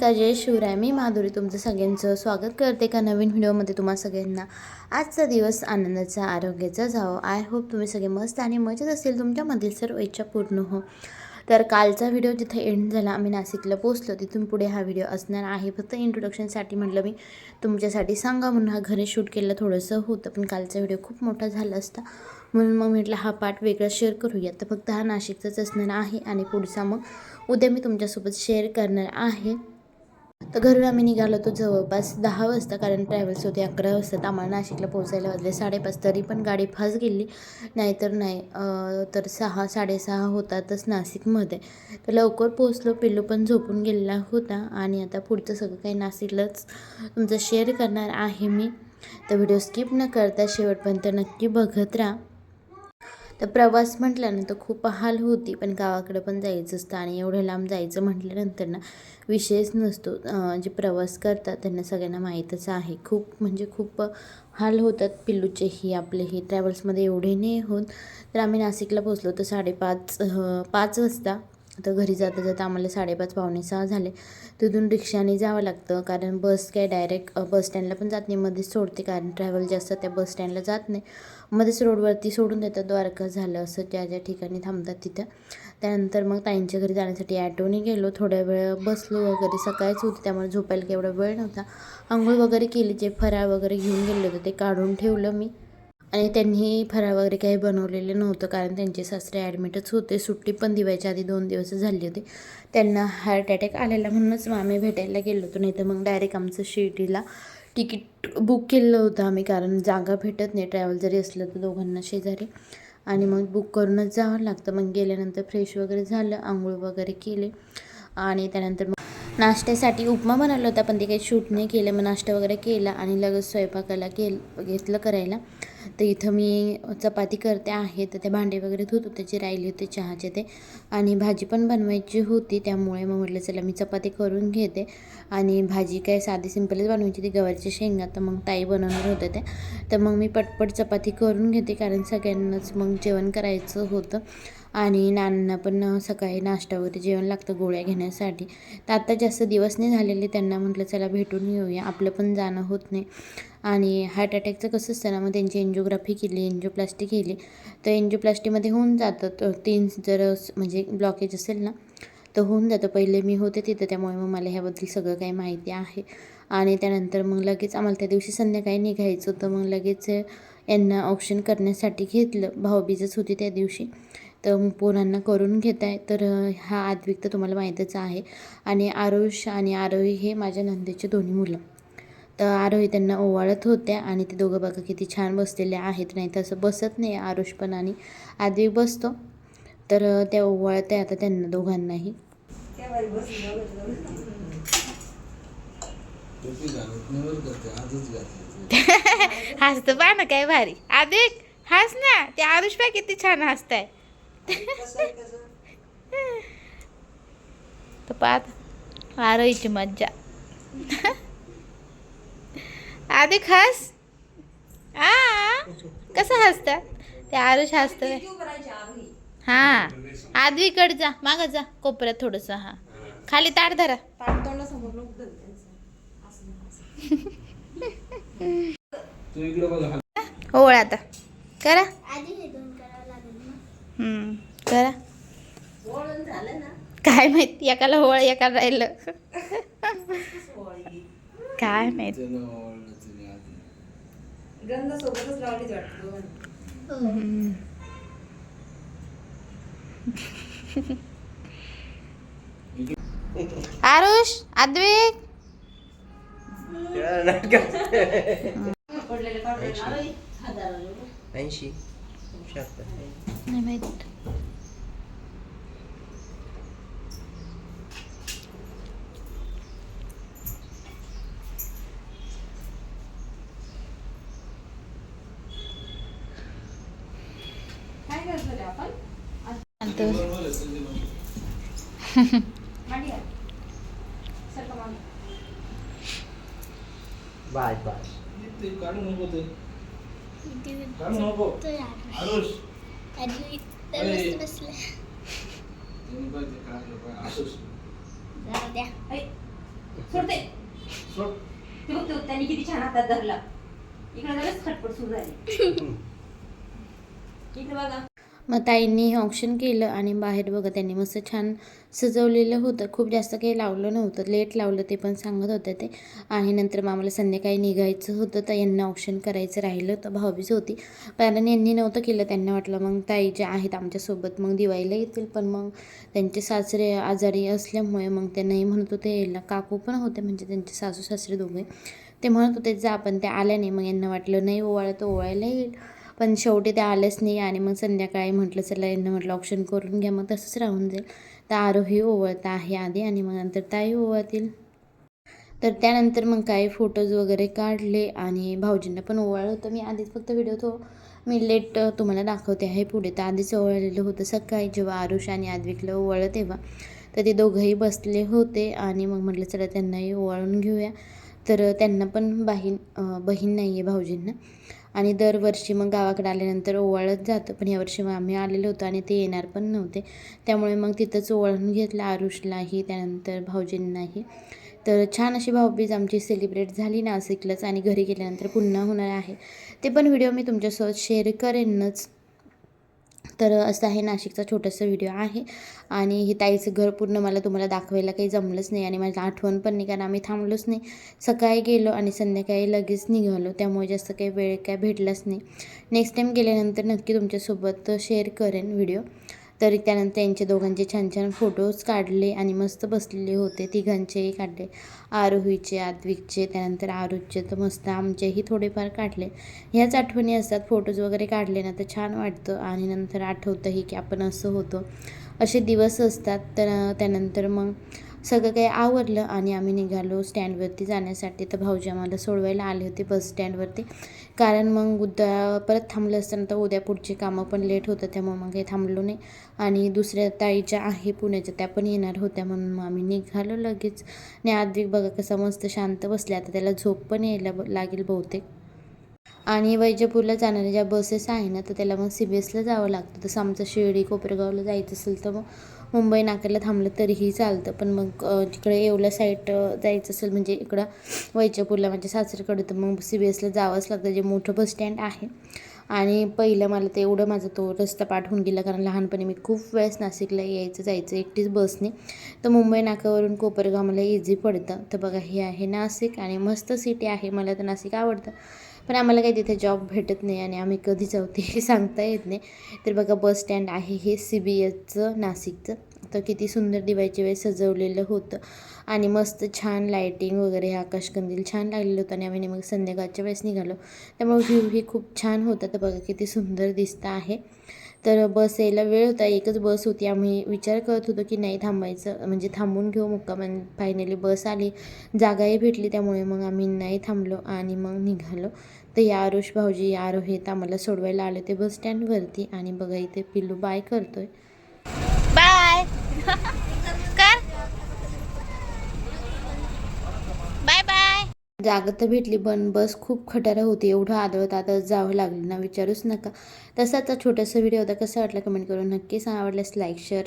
नमस्कार जय शिवराय. मी माधुरी तुमचं सगळ्यांचं स्वागत करते का नवीन व्हिडिओमध्ये तुम्हा सगळ्यांना. आजचा दिवस आनंदाचा आरोग्याचा जावो. आय होप तुम्ही सगळे मस्त आणि मजेत असेल. तुमच्यामधील सर्व इच्छा पूर्ण हो. तर कालचा व्हिडिओ जिथे एंड झाला आम्ही नाशिकला पोचलो तिथून पुढे हा व्हिडिओ असणार आहे. फक्त इंट्रोडक्शनसाठी म्हटलं मी तुमच्यासाठी सांगा म्हणून हा घरी शूट केलं थोडंसं होतं. पण कालचा व्हिडिओ खूप मोठा झाला असता. म्हणून मग म्हटलं हा पार्ट वेगळा शेअर करूया तर फक्त हा नाशिकचाच असणार आहे आणि पुढचा मग उद्या मी तुमच्यासोबत शेअर करणार आहे. तर घरून आम्ही निघालो होतो जवळपास दहा वाजता कारण ट्रॅव्हल्स होते अकरा वाजता तर आम्हाला नाशिकला पोहोचायला वाजले साडेपाच. तरी पण गाडी फास्ट गेली. नाहीतर नाही तर सहा साडेसहा होतातच नाशिकमध्ये. तर लवकर पोहोचलो पिल्लू पण झोपून गेलेला होता आणि आता पुढचं सगळं काही नाशिकलाच तुमचं शेअर करणार आहे मी. तर व्हिडिओ स्किप न करता शेवटपर्यंत नक्की बघत राहा. तर प्रवास म्हटल्यानंतर खूप हाल होती पण गावाकडे पण जायचं असतं आणि एवढं लांब जायचं म्हटल्यानंतर ना विषयच नसतो. जे प्रवास करतात त्यांना सगळ्यांना माहीतच आहे. खूप म्हणजे खूप हाल होतात पिल्लूचेही आपलेही ट्रॅव्हल्समध्ये एवढे नाही होत. तर आम्ही नाशिकला पोचलो तर साडेपाच पाच वाजता तर घरी जाता जाता आम्हाला साडेपाच पावणे सहा झाले. तिथून रिक्षाने जावं लागतं कारण बस काय डायरेक्ट बस स्टँडला पण जात नाही. मध्येच सोडते कारण ट्रॅव्हल जास्त त्या बस स्टँडला जात नाही. मध्येच रोडवरती सोडून देतात द्वारका झालं असं ज्या ज्या ठिकाणी थांबतात तिथं. त्यानंतर मग ताईंच्या घरी जाण्यासाठी ॲटोने गेलो. थोड्या वेळ बसलो वगैरे सकाळीच होती त्यामुळे झोपायला केवढा एवढा वेळ नव्हता. आंघोळ वगैरे केली जे फराळ वगैरे घेऊन गेले होते ते काढून ठेवलं मी. आणि त्यांनी फराळ वगैरे काही बनवलेलं नव्हतं कारण त्यांचे सासरे ॲडमिटच होते. सुट्टी पण दिवायच्या आधी दोन दिवस झाली होती. त्यांना हार्ट अटॅक आलेला म्हणूनच मग आम्ही भेटायला गेलो होतो. नाही तर मग डायरेक्ट आमचं शिर्डीला तिकीट बुक केलं होतं आम्ही कारण जागा भेटत नाही. ट्रॅव्हल जरी असलं तर दोघांना शेजारी. आणि मग बुक करूनच जावं लागतं. मग गेल्यानंतर फ्रेश वगैरे झालं आंघोळ वगैरे केले. आणि त्यानंतर मग नाश्त्यासाठी उपमा बनवला होता पण ते काही शूट नाही केलं. मग नाश्ता वगैरे केला आणि लगेच स्वयंपाकाला केल घेतलं करायला. तर इथं मी चपाती करते आहे तर ते भांडे वगैरे धुत होते जे राहिले होते चहाचे ते. आणि भाजी पण बनवायची होती त्यामुळे मग म्हटलं चला मी चपाती करून घेते. आणि भाजी काय साधी सिंपलच बनवायची ती गवारीच्या शेंगा. तर मग ताई बनवणार होते ते. तर मग मी पटपट चपाती करून घेते कारण सगळ्यांनाच मग जेवण करायचं होतं. आणि नानांना पण सकाळी नाश्ता वगैरे जेवण लागतं गोळ्या घेण्यासाठी. तर आता जास्त दिवस नाही झालेले त्यांना म्हटलं चला भेटून येऊया. आपलं पण जाणं होत नाही. आणि हार्ट अटॅकचं कसं असतं ना मग त्यांची एन्जिओग्राफी केली एन्जिओप्लास्टी केली तर एन्जिओप्लास्टीमध्ये होऊन जातं. तर तीन जर म्हणजे ब्लॉकेज असेल ना तर होऊन जातं. पहिले मी होते तिथं त्यामुळे मग मला ह्याबद्दल सगळं काही माहिती आहे. आणि त्यानंतर मग लगेच आम्हाला त्या दिवशी संध्याकाळी निघायचं होतं. मग लगेच यांना ऑप्शन करण्यासाठी घेतलं. भाऊबीजच होती त्या दिवशी. तर मग पोरांना करून घेत आहे. तर हा आद्विक तर तुम्हाला माहीतच आहे. आणि आरुष आणि आरोही हे माझ्या नंदेचे दोन्ही मुलं. आरोही त्यांना ओवाळत होत्या आणि ते दोघं बघा किती छान बसलेले आहेत. नाही तसं बसत नाही आरुष पण आणि आदवी बसतो. तर त्या ओवाळत आहे आता त्यांना दोघांनाही. हसत घालत हसतं पहा ना काय भारी. आदिक हस ना. ते आरुष पा किती छान हसताय. तर पाहत आरोहीची मज्जा. आदिक हस आ कसं हसतात ते आरुष हसत हा आदवीकडे जा माग जा कोपऱ्यात थोडस हा. खाली ताट धरा. होळ आता. करा. करा. काय माहिती एकाला होळ एकाला राहिलं. काय माहीत त्यानं ओवाळलं तिने आधी गंध सोबतच लावलीच वाटतं. आरुष अद्विक ऐंशी. नाही माहीत काय करतो रे आपण आणतो. बनवलं संजय मग. मांडी घाल. सरका मागे. Bye bye. काढू नको ते काढू नको आरुष. आणि अरे. बसले त्यांनी किती छान हातात धरला. इकडे खटपट सुरू झाली. इकडे बघा. मग ताईंनी ऑप्शन केलं आणि बाहेर बघा त्यांनी मस्त छान सजवलेलं होतं. खूप जास्त काही लावलं नव्हतं. लेट लावलं ते पण सांगत होते ते. आणि नंतर मग आम्हाला संध्याकाळी निघायचं होतं तर यांना ऑप्शन करायचं राहिलं तर भाऊबीज होती. कारण यांनी नव्हतं केलं. त्यांना वाटलं मग ताई जे आहेत आमच्यासोबत मग दिवाळीला येतील. पण मग त्यांचे सासरे आजारी असल्यामुळे मग ते नाही म्हणत होते. यायला काकू पण होते म्हणजे त्यांचे सासू सासरे दोघे. ते म्हणत होते जा पण ते आल्या नाही मग यांना वाटलं नाही ओवाळं तर ओवाळायला येईल. पण शेवटी ते आलंच नाही आणि मग संध्याकाळी म्हटलं चला यांना म्हटलं ऑप्शन करून घ्या मग तसंच राहून जाईल. तर आरोही ओवळता आहे आधी आणि मग नंतर ताई ओवळतील. तर त्यानंतर मग काही फोटोज वगैरे काढले आणि भाऊजींना पण ओवाळलं होतं. मी आधीच फक्त व्हिडिओ तो मी लेट तुम्हाला दाखवते आहे पुढे. तर आधीच ओवाळलेलं होतं सकाळी जेव्हा आरुष आणि आद्विकला ओवाळलं तेव्हा. तर ते दोघंही बसले होते आणि मग म्हटलं चला त्यांनाही ओवाळून घेऊया. तर त्यांना पण बहीण बहीण नाही आहे भाऊजींना. आणि दरवर्षी मग गावाकडे आल्यानंतर ओवाळत जातं. पण यावर्षी मग आम्ही आलेलो होतो आणि ते येणार पण नव्हते. त्यामुळे मग तिथंच ओवाळून घेतलं. आरुषलाही त्यानंतर भाऊजींनाही. तर छान अशी भाऊबीज आमची सेलिब्रेट झाली नाशिकलाच आणि घरी गेल्यानंतर पुन्हा होणार आहे. ते पण व्हिडिओ मी तुमच्यासोबत शेअर करेनच. तर असं आहे नाशिकचा छोटासा व्हिडिओ आहे. आणि हे ताईचं घर पूर्ण मला तुम्हाला दाखवायला काही जमलंच नाही आणि माझी आठवण पण नाही कारण आम्ही थांबलोच नाही. सकाळी गेलो आणि संध्याकाळी लगेच निघालो त्यामुळे जास्त काही वेळ काय भेटलाच नाही. नेक्स्ट टाईम गेल्यानंतर नक्की तुमच्यासोबत शेअर करेन व्हिडिओ तरी त्यानंतर त्यांचे दोघांचे छान छान फोटोज काढले आणि मस्त बसलेले होते. तिघांचेही काढले. आरोहीचे आद्विकचे त्यानंतर आरुजचे तर मस्त आमचेही थोडेफार काढले. ह्याच आठवणी असतात. फोटोज वगैरे काढले ना तर छान वाटतं. आणि नंतर आठवतंही की आपण असं होतो. असे दिवस असतात. तर त्यानंतर मग सगळं काही आवरलं आणि आम्ही निघालो स्टँडवरती जाण्यासाठी. तर भाऊजी आम्हाला सोडवायला आले होते बस स्टँडवरती. कारण मग उद्या परत थांबलं असताना तर उद्या पुढची कामं पण लेट होतं त्यामुळे मग काही थांबलो नाही. आणि दुसऱ्या ताईच्या आहे पुण्याच्या त्या पण येणार होत्या म्हणून मग आम्ही निघालो लगेच. आणि आद्विक बघा कसा मस्त शांत बसले आता त्याला झोप पण यायला ब- लागेल बहुतेक. आणि वैजपूरला जाणाऱ्या ज्या बसेस आहे ना तर त्याला मग सी बी एसला जावं लागतं. तसं आमचं शिर्डी कोपरगावला जायचं असेल तर मग मुंबई नाक्याला थांबलं तरीही चालतं. पण मग तिकडे येवला साईट जायचं असेल म्हणजे इकडं वैजापूरला म्हणजे माझ्या सासरीकडे तर मग सी बी एसला जावंच लागतं जे मोठं बस स्टँड आहे. आणि पहिलं मला ते एवढं माझा तो रस्ता पाठ होऊन गेला कारण लहानपणी मी खूप वेळेस नाशिकला यायचं जायचं एकटीच बसने तर मुंबई नाक्यावरून कोपरगाव मला इझी पडतं. तर बघा हे आहे नाशिक आणि मस्त सिटी आहे. मला तर नाशिक आवडतं. पण आम्हाला काही तिथे जॉब भेटत नाही आणि आम्ही कधी जाऊ ते सांगता येत नाही. तर बघा बस स्टँड आहे हे सी बी एसचं नाशिकचं. तर किती सुंदर दिवाळीच्या वेळेस सजवलेलं होतं. आणि मस्त छान लायटिंग वगैरे हे आकाशकंदील छान लागलेलं होतं आणि आम्ही मग संध्याकाळच्या वेळेस निघालो. त्यामुळे व्ह्यू ही खूप छान होता. तर बघा किती सुंदर दिसतं आहे. तर बस यायला वेळ होता. एकच बस होती. आम्ही विचार करत होतो की नाही थांबायचं. म्हणजे थांबून घेऊ मुक्काम. फायनली बस आली. जागाही भेटली त्यामुळे मग आम्ही नाही थांबलो आणि मग निघालो. तर या आरुष भाऊजी या आरोहित आम्हाला सोडवायला आले. ते बस स्टँडवरती आणि बघा इथे पिल्लू बाय करतोय. बाय. कर. Bye bye. जागा तर भेटली पण बस खूप खटारा होती. एवढं आदळत आदळत जावं लागलं ना विचारूच नका. तसाचा छोटासा व्हिडिओ होता. कसा वाटला कमेंट करून नक्की सांगा. आवडल्यास लाईक शेअर